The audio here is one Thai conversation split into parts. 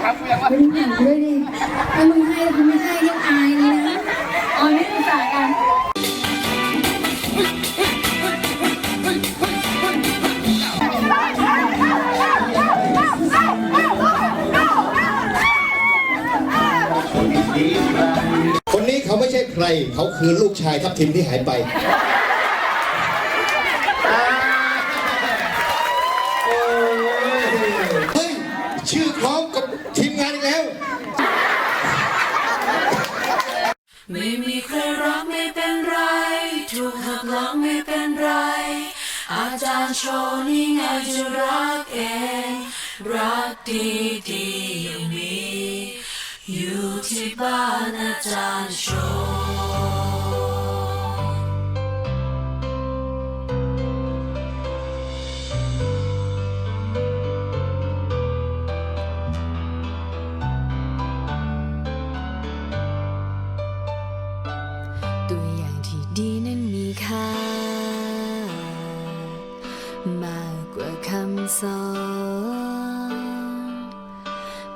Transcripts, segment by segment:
ถามกูยังวะไม่ได้ถามด้วยดิถ้ามึงให้กูไม่ให้ยังอายเลยนะอ๋อไม่ได้สายกันคนนี้เขาไม่ใช่ใคร เขาคือลูกชายทัพทิมที่หายไป ทีมงานอีกแล้ว ไม่มีใครรักไม่เป็นไร ถูกหักหลังไม่เป็นไร อาจารย์โชว์นี่ไงจะรักเอง รักดีดีอย่างนี้อยู่ที่บ้านอาจารย์โชว์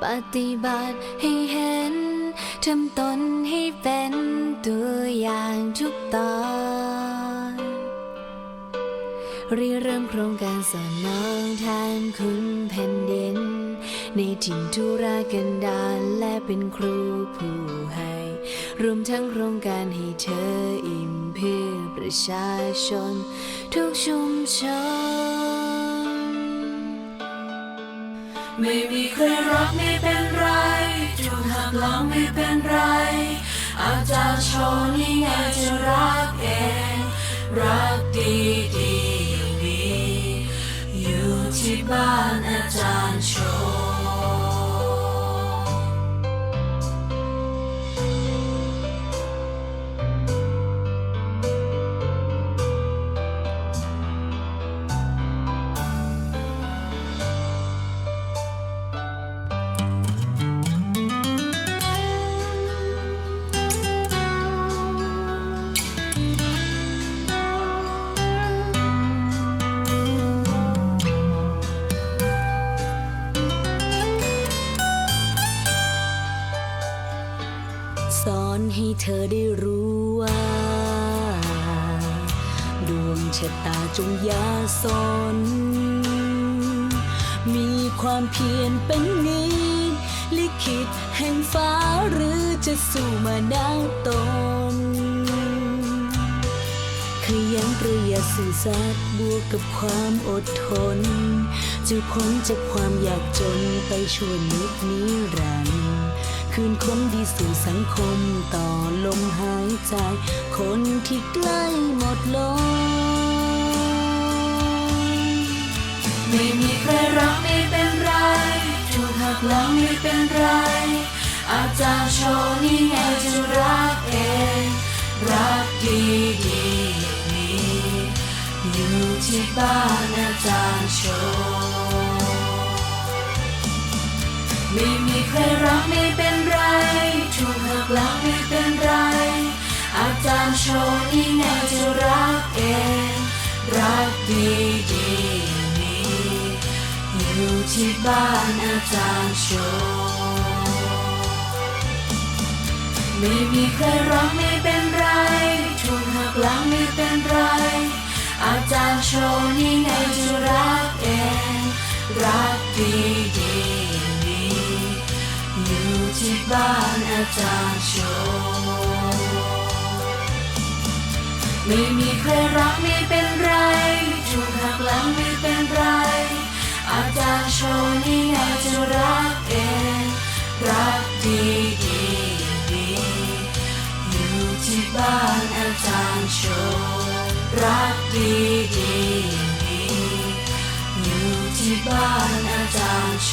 ปฏิบัติให้เห็นทำตนให้เป็นตัวอย่างทุกตอนริเริ่มโครงการสอนน้องแทนคุณแผ่นดิน ในถิ่นธุรกันดารและเป็นครูผู้ให้ รวมทั้งโครงการให้เธออิ่มเพื่อประชาชน ทุกชุมชน ไม่มีใครรักไม่เป็นไรถูกหักหลังไม่เป็นไร อาจารย์โชว์นี่ไงจะรักเอง รักดีดีอยู่ดีอยู่ที่บ้านอาจารย์โชว์ จงอยาสน มีความเพียรเป็นนิดลิขิตแห่งฟ้าหรือจะสู้มาดังตน ขยันประหยัดสื่อสัตย์บวกกับความอดทน จะพ้นจากความอยากจนไปชวนิดนิรันดร์คืนคนดีสู่สังคมต่อลมหายใจ คนที่ใกล้หมดลม ไม่มีใครรักไม่เป็นไร ถูกหักหลังไม่เป็นไร อาจารย์โชว์นี่ไงจะรักเอง รักดีดีๆอย่างนี้อยู่ที่บ้านอาจารย์โชว์ไม่มีใครรักไม่เป็นไร ถูกหักหลังไม่เป็นไร อาจารย์โชว์นี่ไงจะรักเอง รักดีดีๆ อยู่ที่บ้านอาจารย์โชว์ไม่มีใครรักไม่เป็นไรถูกหักหลังไม่เป็นไรอาจารย์โชว์นี่ไงจะรักเองรักดีดีอย่างนี้อยู่ที่บ้านอาจารย์โชว์ไม่มีใครรักไม่เป็นไรถูกหักหลังไม่เป็นไร อาจารย์โชว์นี่ไงจะรักเองรักดีดีๆอย่างนี้อยู่ที่บ้านอาจารย์โชว์รักดีดีๆอย่างนี้อยู่ที่บ้านอาจารย์โช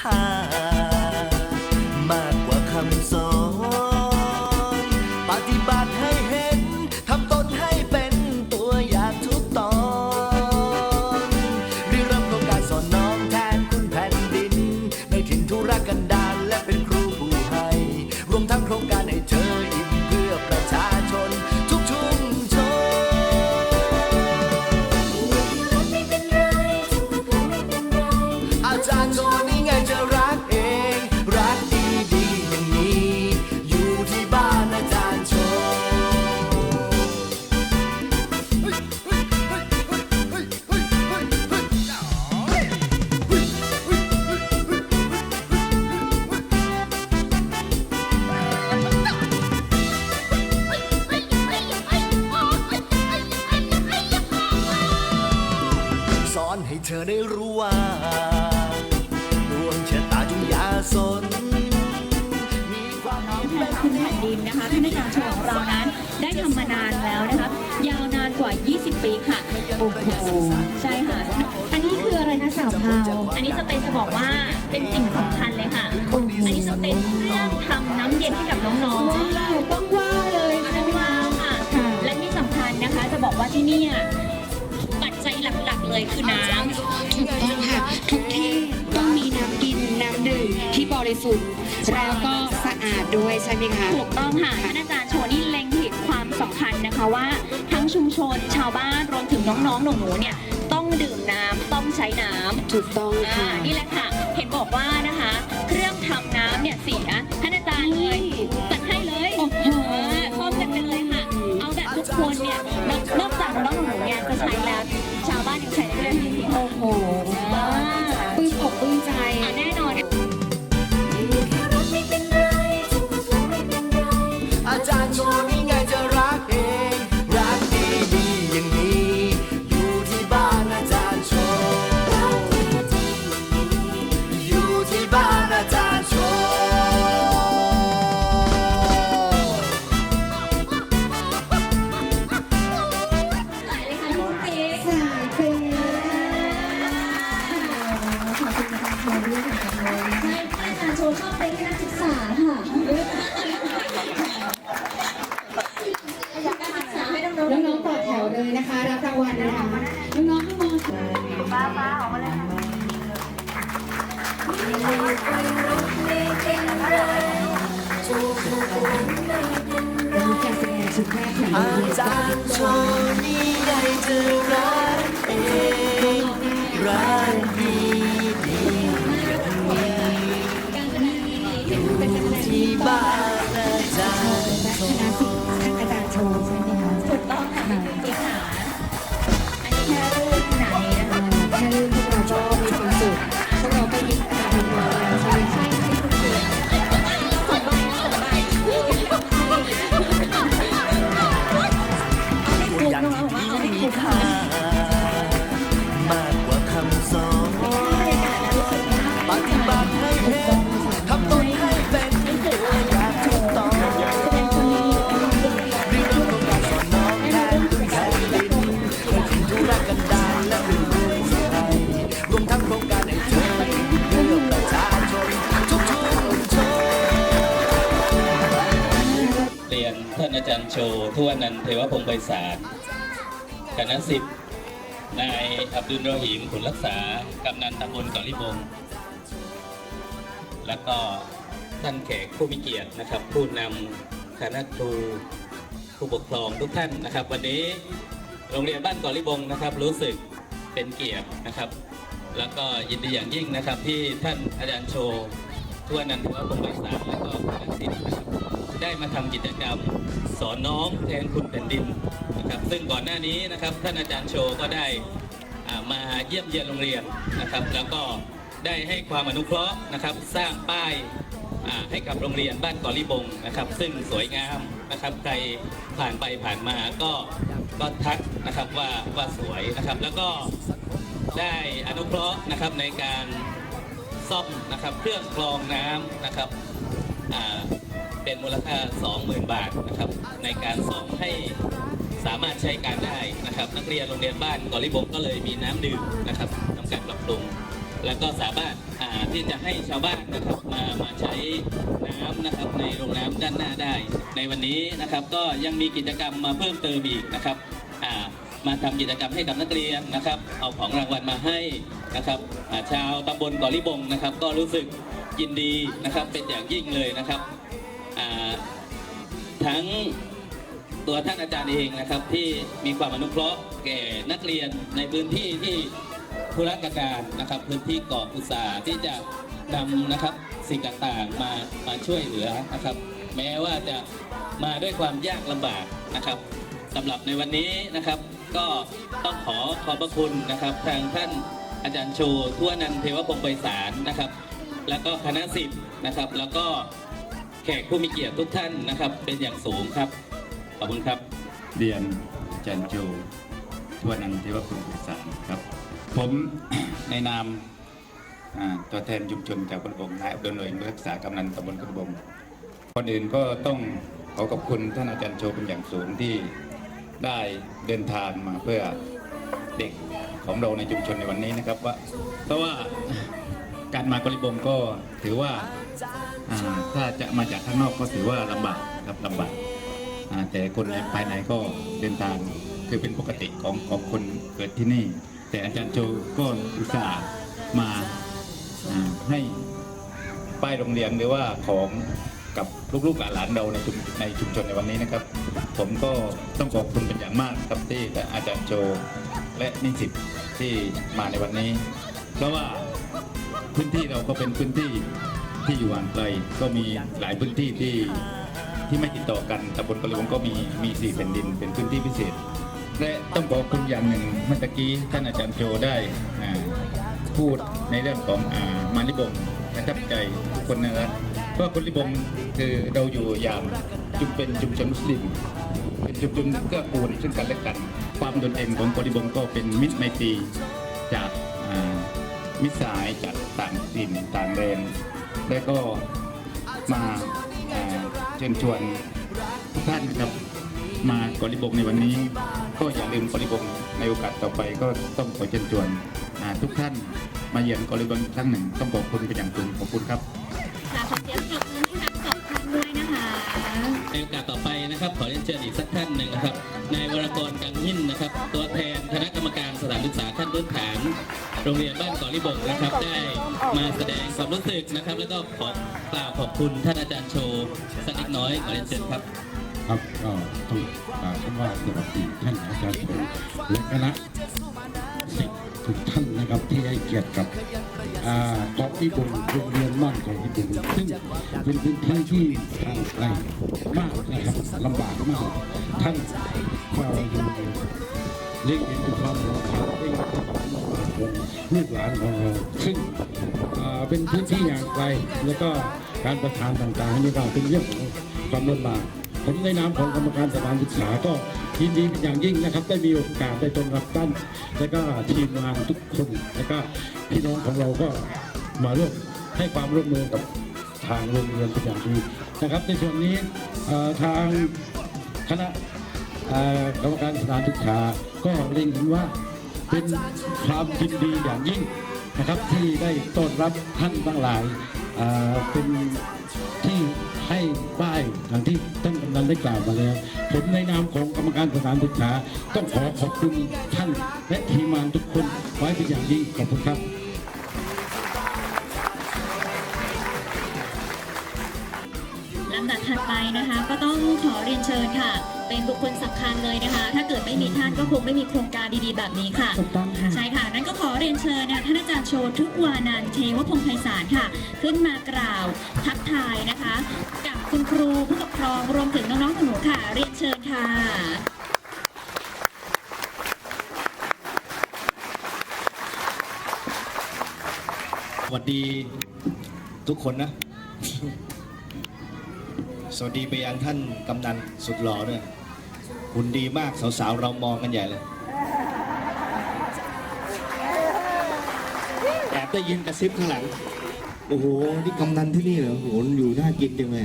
ค่า ที่เนี่ยปัจจัยหลักๆเลยคือน้ำถูกต้องค่ะ ทุกที่ต้องมีน้ำกินน้ำดื่มที่บริสุทธิ์ แล้วก็สะอาดด้วยใช่ไหมคะ ถูกต้องค่ะท่านอาจารย์โชว์นี่เล็งเห็นความสำคัญนะคะว่า ทั้งชุมชนชาวบ้านรวมถึงน้องๆหนูๆเนี่ยต้องดื่มน้ำต้องใช้น้ำถูกต้องอ่าค่ะ นี่แหละค่ะ เห็นบอกว่านะคะ เครื่องทำน้ำเนี่ยเสียท่านอาจารย์เลย อ ไนอาจารย์โชทุวนันเทวพงศ์ไพศาลคณะสิบนายอับดุลรอหีมผลรักษากำนันตำบลเกาะลิบง แล้วก็ท่านแขกผู้มีเกียรตินะครับ ผู้นำคณะครูผู้ปกครองทุกท่านนะครับ วันนี้โรงเรียนบ้านเกาะลิบงนะครับ รู้สึกเป็นเกียรตินะครับ แล้วก็ยินดีอย่างยิ่งนะครับ ที่ท่านอาจารย์โชทุวนันท์เทวพงศ์ไพศาลแล้วก็คณะสิบนะครับ ได้มาทำกิจกรรม สอนน้องแทนคุณแผ่นดินนะครับ ซึ่งก่อนหน้านี้นะครับท่านอาจารย์โชก็ได้มาเยี่ยมเยียนโรงเรียนนะครับ แล้วก็ได้ให้ความอนุเคราะห์นะครับ สร้างป้ายให้กับโรงเรียนบ้านเกอลิบงนะครับ ซึ่งสวยงามนะครับใครผ่านไปผ่านมาก็ก็ทักนะครับว่าว่าสวยนะครับ แล้วก็ได้อนุเคราะห์นะครับในการซ่อมนะครับเครื่องกรองน้ำนะครับ เป็นมูลค่า 20,000 บาทนะครับในการสอนให้สามารถใช้การได้นะครับ นักเรียนโรงเรียนบ้านกอลิบงก็เลยมีน้ำดื่มนะครับทำการปรับปรุงแล้วก็สามารถาที่จะให้ชาวบ้านนะครับมามาใช้น้ำนะครับในโรงน้ำด้านหน้าได้ ในวันนี้นะครับก็ยังมีกิจกรรมมาเพิ่มเติมอีกนะครับมาทำกิจกรรมให้กับนักเรียนนะครับ เอาของรางวัลมาให้นะครับาชาวตำบลกาะลิบงนะครับ ก็รู้สึกยินดีนะครับเป็นอย่างยิ่งเลยนะครับ ทั้งตัวท่านอาจารย์เองนะครับ ที่มีความอนุเคราะห์แก่นักเรียนในพื้นที่ที่ธุรกันดารนะครับ พื้นที่เกาะอุตสาหที่จะนำนะครับสิ่งต่างๆมามาช่วยเหลือนะครับ แม้ว่าจะมาด้วยความยากลำบากนะครับสำหรับในวันนี้นะครับ ก็ต้องขอขอบพระคุณนะครับ ทางท่านอาจารย์โชทั่วนันเทวพงศ์ไพศาลนะครับ แล้วก็คณะสิทธ์นะครับ แล้วก็ ขกผู้มีเกียรติทุกท่านนะครับ เป็นอย่างสูงครับ ขอบคุณครับ เรียนอาจารย์โจทวนันทิวคุณศึกษารครับ ผมในนามตัวแทนชุมชนจากกระบงนายอบรมหน่วยรักษากำนันตำบลกระบงก่อนอื่นก็ต้องขอขอบคุณท่านอาจารย์โชเป็นอย่างสูงที่ได้เดินทางมาเพื่อเด็กของเราในชุมชนในวันนี้นะครับว่าเพราะว่าการมากริบงก็ถือว่า อ่าถ้าจะมาจากข้างนอกก็ถือว่าลำบากครับลำบากอ่าแต่คนในภายในก็เดินทางคือเป็นปกติของของคนเกิดที่นี่ แต่อาจารย์โจก็อุตส่าห์มาอ่าให้ป้ายโรงเรียนหรือว่าของกับลูกๆหลานๆเราในชุมในชุมชนในวันนี้นะครับ ผมก็ต้องขอบคุณเป็นอย่างมากครับที่อาจารย์โจและนิสิตที่มาในวันนี้ เพราะว่าพื้นที่เราก็เป็นพื้นที่ ที่อยู่ห่างไกล ก็มีหลายพื้นที่ที่ที่ไม่ติดต่อกันตำบลกระหลวงก็มีมีสี่แผ่นดินเป็นพื้นที่พิเศษ และต้องบอกคุณอย่างหนึ่งเมื่อกี้ท่านอาจารย์โจได้พูดในเรื่องของอามาลิบงประทับใจทุกคนนะครับเพราะคนลิบงคือเราอยู่อย่างจุมเป็นชุมชนมุสลิมเป็นชุมชนเกื้อกูลซึ่งกันและกัน ความโดดเด่นของคนลิบงก็เป็นมิตรไมตรีจากมิสายจากต่างถิ่นต่างแดน และก็มาเชิญชวนทุกท่านนะครับมากอลิบงในวันนี้ ก็อย่าลืมกอลิบงในโอกาสต่อไปก็ต้องขอเชิญชวนทุกท่านมาเยือนกอลิบงอีกครั้งหนึ่ง ต้องขอบคุณเป็นอย่างสูงขอบคุณครับ ในโอกาสต่อไปนะครับ ขอเรียนเชิญอีกสักท่านหนึ่งนะครับนายวรกรกังหินนะครับ ตัวแทนคณะกรรมการสถานศึกษาขั้นพื้นฐาน โรงเรียนบ้านเกาะลิบงนะครับ ได้มาแสดงความรู้สึกนะครับ แล้วก็ขอกล่าวขอบคุณท่านอาจารย์โชว์สักเล็กน้อยขอเรียนเชิญครับครับก็ต้องกล่าวคำว่าสวัสดีท่านอาจารย์ผมและคณะ ทุกท่านนะครับที่ให้เกียรติกับเกาะที่บุญโรงเรียนบ้านเกาะที่บุญซึ่งเป็นพื้นที่ที่ทางไกลมากนะครับลำบากมากท่านก็อยู่เลี้ยงเห็นความลำบากเลี้ยงเห็นถึงความลำบากของลูกหลานของเราซึ่งเป็นพื้นที่อย่างไกลแล้วก็การประทานต่างๆนี่ก็เป็นเรื่องของความลำบาก ผมในนามของกรรมการสถานศึกษาก็ยินดีเป็นอย่างยิ่งนะครับ ได้มีโอกาสได้ตรงรับท่านและก็ทีมงานทุกคนและก็พี่น้องของเราก็มาร่วมให้ความร่วมมือกับทางโรงเรียนเป็นอย่างดีนะครับ ในส่วนนี้ทางคณะกรรมการสถานศึกษาก็เล็งเห็นว่าเป็นความยินดีอย่างยิ่งนะครับที่ได้ต้อนรับท่านทั้งหลายเป็นที่ ให้ป้ายอย่างที่ท่านกำนันได้กล่าวมาแล้ว ผมในนามของกรรมการสถานศึกษา ต้องขอขอบคุณท่านและทีมงานทุกคนไว้เป็นอย่างยิ่งขอบคุณครับลำดับถัดไปนะคะก็ ขอเรียนเชิญค่ะ เป็นบุคคลสำคัญเลยนะคะ ถ้าเกิดไม่มีท่านก็คงไม่มีโครงการดีๆแบบนี้ค่ะถูกต้องค่ะใช่ค่ะนั่นก็ขอเรียนเชิญนะท่านอาจารย์โชทุกวานันท์เทวพงศ์ไพศาลค่ะ ขึ้นมากล่าวทักทายนะคะ กับคุณครูผู้ปกครองรวมถึงน้องๆหนูๆค่ะ เรียนเชิญค่ะสวัสดีทุกคนนะ สวัสดีไปยังท่านกำนันสุดหล่อด้วยหุ่นดีมากสาวๆเรามองกันใหญ่เลยแอบได้ยินกระซิบข้างหลัง โอ้โห นี่กำนันที่นี่เหรอโอ้โหอยู่น่ากินจังเลย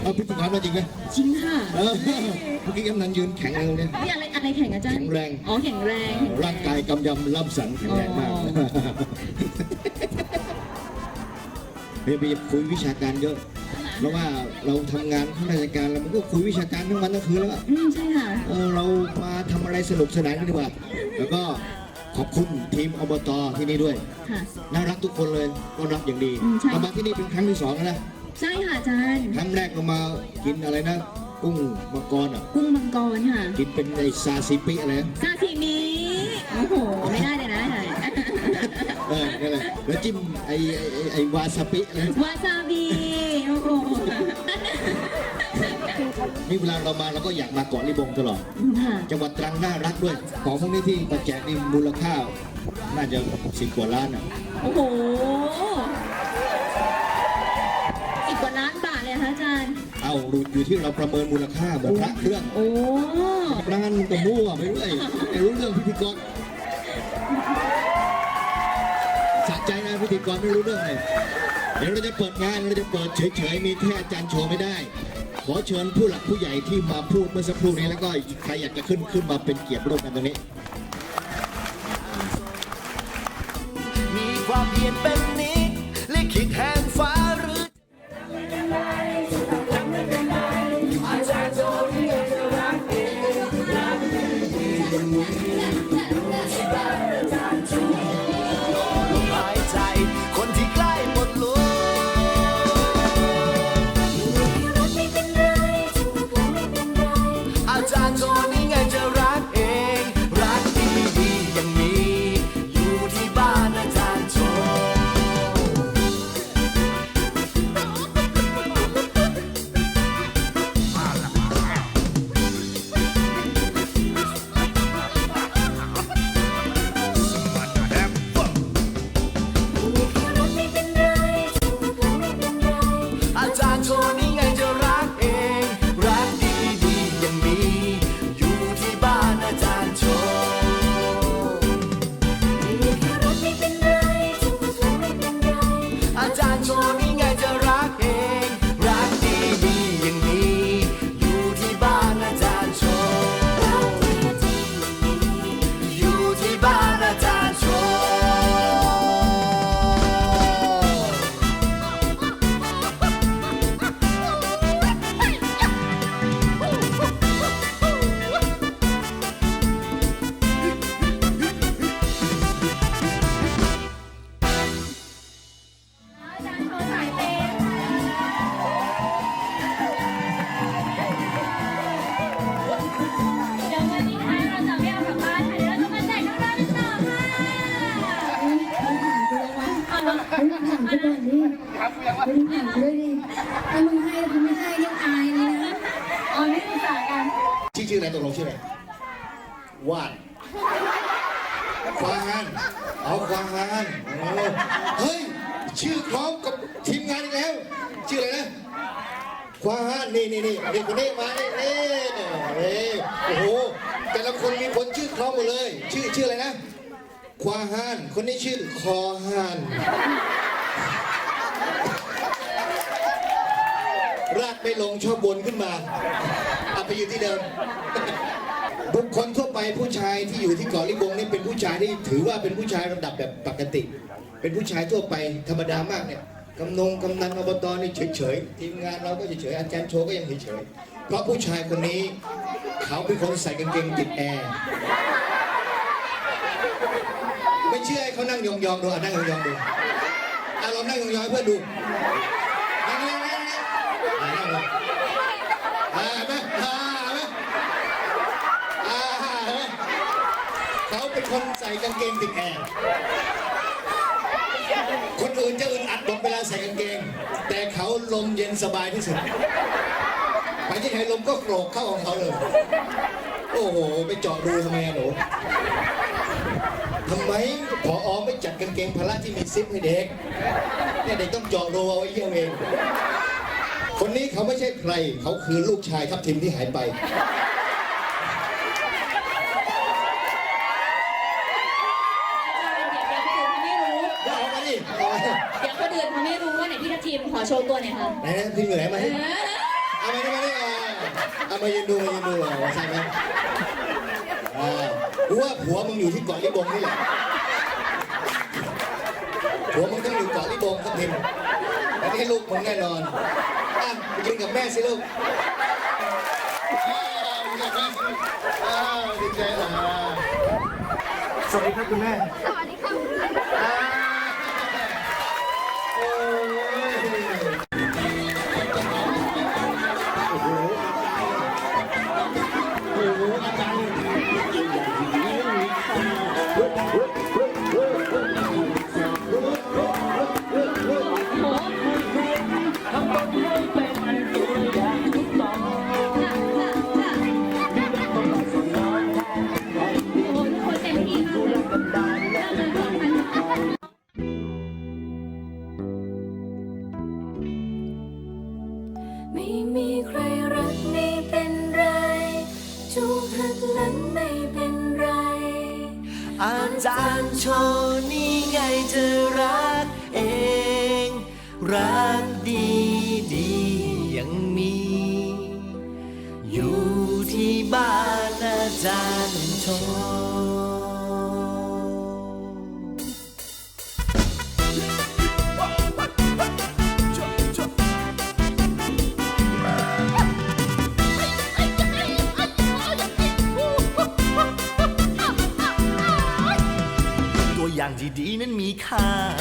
เอาพิธีกรมาจริงไหมจริงค่ะเออเมื่อกี้กำนันยืนแข็งแรงเลยนี่อะไรอะไรแข่งอาจารย์แข็งแรง อ๋อแข็งแรงแข็งแรร่างกายกำยำล่ำสันแข็งแรงมากอ๋อ เฮ้ยไปคุยวิชาการเยอะ เพราะว่าเราทำงานข้าราชการแล้วมันก็คุยวิชาการทั้งวันทั้งคืนแล้วอะอืมใช่ค่ะเออเรามาทำอะไรสนุกสนานกันดีกว่า แล้วก็ขอบคุณทีมอบตที่นี่ด้วยค่ะน่ารักทุกคนเลยต้อนรับอย่างดีอืมใช่เรามาที่นี่เป็นครั้งที่สองแล้วนะใช่ค่ะอาจารย์ครั้งแรกเรามากินอะไรนะกุ้งมังกรอะกุ้งมังกรค่ะ กินเป็นไอซาซิปิอะไรนะซาซิมิโอ้โหไม่ได้ เลยนะเออนั่นแหละแล้วจิ้มไอไอ้ไอ้ไอวาซาปิอะไรนะวาซาบิโอ้โหนี่เวลาเรามาเราก็อยากมาเกาะลิบงตลอด ค่ะจังหวัดตรังน่ารักด้วย ของพวกนี้ที่มาแจกนี่มูลค่า น่าจะสิบกว่าล้านอะโอ้โหสิบกว่าล้านบาทเลยนะคะอาจารย์ เอาอยู่ที่เราประเมินมูลค่าเหมือนพระเครื่องโอ้ร้านก็มั่วไปเรื่อยไม่รู้เรื่องพิธีกร พิธีกรไม่รู้เรื่องเลยเดี๋ยวเราจะเปิดงานเราจะเปิดเฉยๆมีแค่อาจารย์โชว์ไม่ได้ ขอเชิญผู้หลักผู้ใหญ่ที่มาพูดเมื่อสักครู่นี้แล้วก็ใครอยากจะขึ้นขึ้นมาเป็นเกียรติร่วมกันตรงนี้ มีความเพียรเป็นนี้ลิขิตแห่ง ชื่ออะไรตกลงชื่ออะไรว่านควางานเอาควางานเฮ้ยชื่อพร้อมกับทีมงานอีกแล้ว ชื่ออะไรนะควางานนี่นี่นี่นี่คนนี้มานี่นี่นี่โอ้โหแต่ละคนมีคนชื่อคล้องหมดเลย ชื่อชื่ออะไรนะควาฮาน คนนี้ชื่อคอฮาน ราก ไม่ลงชอบบนขึ้นมาเอาไปอยู่ที่เดิม บุคคลทั่วไปผู้ชายที่อยู่ที่เกาะลิบงนี่เป็นผู้ชายที่ถือว่าเป็นผู้ชายระดับแบบปกติ เป็นผู้ชายทั่วไปธรรมดามากเนี่ยกำนงกำนันอบตนี่เฉยๆทีมงานเราก็เฉยๆอาจารย์โชก็ยังเฉยๆเพราะผู้ชายคนนี้ เขาเป็นคนใส่กางเกงติดแอร์ไม่เชื่อให้เขานั่งยองๆดูอะนั่งยองๆดูอะลองนั่งยองๆเพื่อนดูนั่งๆๆๆอะนั่งลงอ่าเห็นไหมอ่าเห็นไหม อ่าเห็นไหม เป็นคนใส่กางเกงติดแอร์คนอื่นจะอึดอัดบอกเวลาใส่กางเกง แต่เขาลมเย็นสบายที่สุด ไปที่ไหนลมก็โกรกเข้าของเขาเลย โอ้โห ไปเจาะรูทำไมอะหนูทำไมพออไม่จัดกางเกงพละที่มีซิปให้เด็กเนี่ยเด็กต้องเจาะรูเอาไว้เยี่ยวเอง คนนี้เขาไม่ใช่ใคร เขาคือลูกชายทัพทิมที่หายไป ทีมขอโชว์ตัวหน่อยค่ะไหนนะพิมพ์อยู่ไหนมาให้เอามาได้มาได้เอามายืนดูมายืนดูใช่ไหมรู้ว่าผัวมึงอยู่ที่เกาะลิบงนี่แหละผัวมึงต้องอยู่เกาะลิบงครับพิมพ์อันนี้ลูกมึงแน่นอนอะไปกินกับแม่สิลูกดีใจอะสวัสดีครับคุณแม่ time.